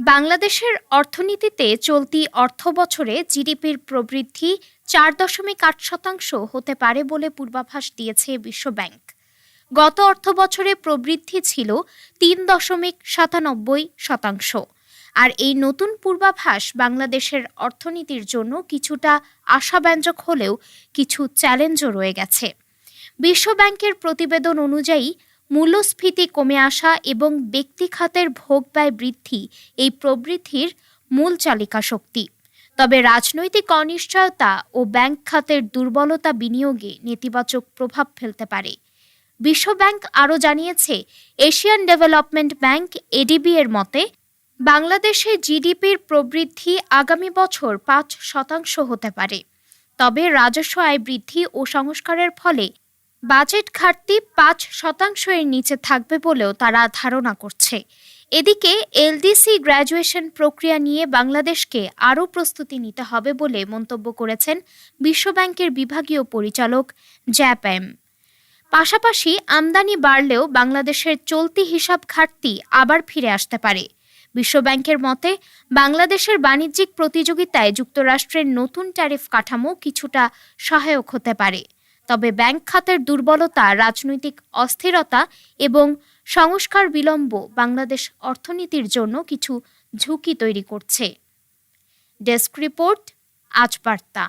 বাংলাদেশের অর্থনীতিতে চলতি অর্থ বছরে জিডিপির প্রবৃদ্ধি চার দশমিক আট শতাংশ হতে পারে বলে পূর্বাভাস দিয়েছে বিশ্বব্যাংক। গত অর্থ বছরে প্রবৃদ্ধি ছিল তিন দশমিক সাতানব্বই শতাংশ। আর এই নতুন পূর্বাভাস বাংলাদেশের অর্থনীতির জন্য কিছুটা আশাব্যঞ্জক হলেও কিছু চ্যালেঞ্জও রয়ে গেছে। বিশ্বব্যাংকের প্রতিবেদন অনুযায়ী মূল্যস্ফীতি কমে আসা এবং ব্যক্তি খাতের ভোগ ব্যয় বৃদ্ধি এই প্রবৃদ্ধির মূল চালিকা শক্তি। তবে রাজনৈতিক অনিশ্চয়তা ও ব্যাংক খাতের দুর্বলতা বিনিয়োগে নেতিবাচক প্রভাব ফেলতে পারে। বিশ্বব্যাংক আরও জানিয়েছে, এশিয়ান ডেভেলপমেন্ট ব্যাংক এডিবি এর মতে, বাংলাদেশে জিডিপির প্রবৃদ্ধি আগামী বছর পাঁচ শতাংশ হতে পারে। তবে রাজস্ব আয় বৃদ্ধি ও সংস্কারের ফলে বাজেট ঘাটতি পাঁচ শতাংশ এর নিচে থাকবে বলেও তারা ধারণা করছে। এদিকে এলডিসি গ্র্যাজুয়েশন প্রক্রিয়া নিয়ে বাংলাদেশকে আরও প্রস্তুতি নিতে হবে বলে মন্তব্য করেছেন বিশ্বব্যাংকের বিভাগীয় পরিচালক জ্যাপ্যাম পাশাপাশি আমদানি বাড়লেও বাংলাদেশের চলতি হিসাব ঘাটতি আবার ফিরে আসতে পারে। বিশ্বব্যাংকের মতে, বাংলাদেশের বাণিজ্যিক প্রতিযোগিতায় যুক্তরাষ্ট্রের নতুন ট্যারিফ কাঠামো কিছুটা সহায়ক হতে পারে। তবে ব্যাংক খাতের দুর্বলতা, রাজনৈতিক অস্থিরতা এবং সংস্কার বিলম্ব বাংলাদেশ অর্থনীতির জন্য কিছু ঝুঁকি তৈরি করছে। ডেস্ক রিপোর্ট, আজ বার্তা।